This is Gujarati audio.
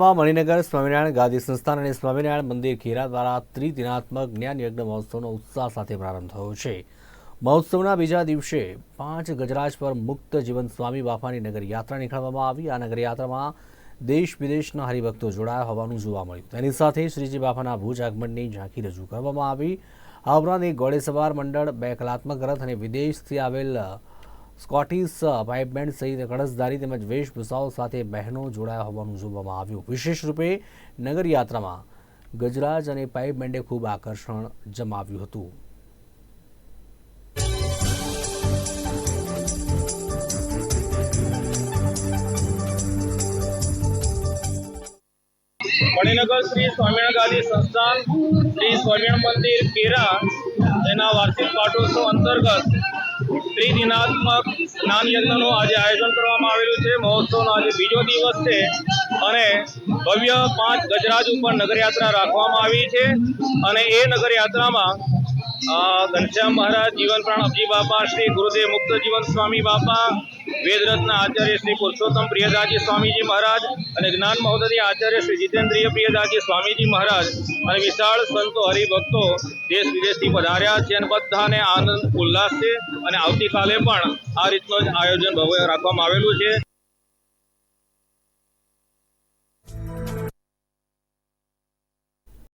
મણિનગર, સ્વામિનારાયણ ગાદી સંસ્થાન અને સ્વામિનારાયણ મંદિર ખેરા દ્વારા ત્રિદિનાત્મક જ્ઞાન યજ્ઞ મહોત્સવનો ઉત્સાહ સાથે પ્રારંભ થયો છે. મહોત્સવના બીજા દિવસે પાંચ ગજરાજ પર મુક્ત જીવન સ્વામી બાપાની નગર યાત્રા નીકળવામાં આવી. આ નગર યાત્રામાં દેશ વિદેશના હરિભક્તો જોડાયા હોવાનું જોવા મળ્યું. તેની સાથે શ્રીજી બાપાના ભુજ આગમનની ઝાંખી રજૂ કરવામાં આવી. આ ઉપરાંત એક ઘોડેસવાર મંડળ, બે કલાત્મક રથ અને વિદેશથી આવેલ સ્કોટિશ બેન્ડ સહિત કળશધારી તેમજ વેશભૂષાઓ સાથે બહેનો જોડાયા હોવાનું જોવામાં આવ્યું. વિશેષ રૂપે નગરયાત્રામાં ગજરાજ અને પાઇપ બેન્ડે ખૂબ આકર્ષણ જમાવ્યું હતું. મણિનગર શ્રી સ્વામિનારાયણ સંસ્થાન, શ્રી સ્વામિનારાયણ મંદિર, કેરા, તેના વાર્ષિક પાટોત્સવ અંતર્ગત ત્રિદિનાત્મક જ્ઞાન યજ્ઞનું આજે આયોજન કરવામાં આવેલું છે. મહોત્સવનો આજે બીજો દિવસ છે અને ભવ્ય પાંચ ગજરાજ ઉપર નગરયાત્રા રાખવામાં આવી છે. અને એ નગરયાત્રામાં ઘનશ્યામ મહારાજ, જીવન પ્રાણ અબજી બાપા, શ્રી ગુરુદેવ મુક્ત જીવન સ્વામી બાપા, વેદરત્ન આચાર્ય શ્રી પુરુષોત્તમ પ્રિયદાજી સ્વામીજી મહારાજ અને જ્ઞાન મહોદય આચાર્ય શ્રી જીતેન્દ્રિય પ્રિયદાજી સ્વામીજી મહારાજ અને વિશાળ સંતો હરિભક્તો દેશ વિદેશથી પધાર્યા છે અને બધાને આનંદ, ઉલ્લાસ છે અને આવતીકાલે પણ આ રીતનું જ આયોજન ભવ્ય રાખવામાં આવેલું છે.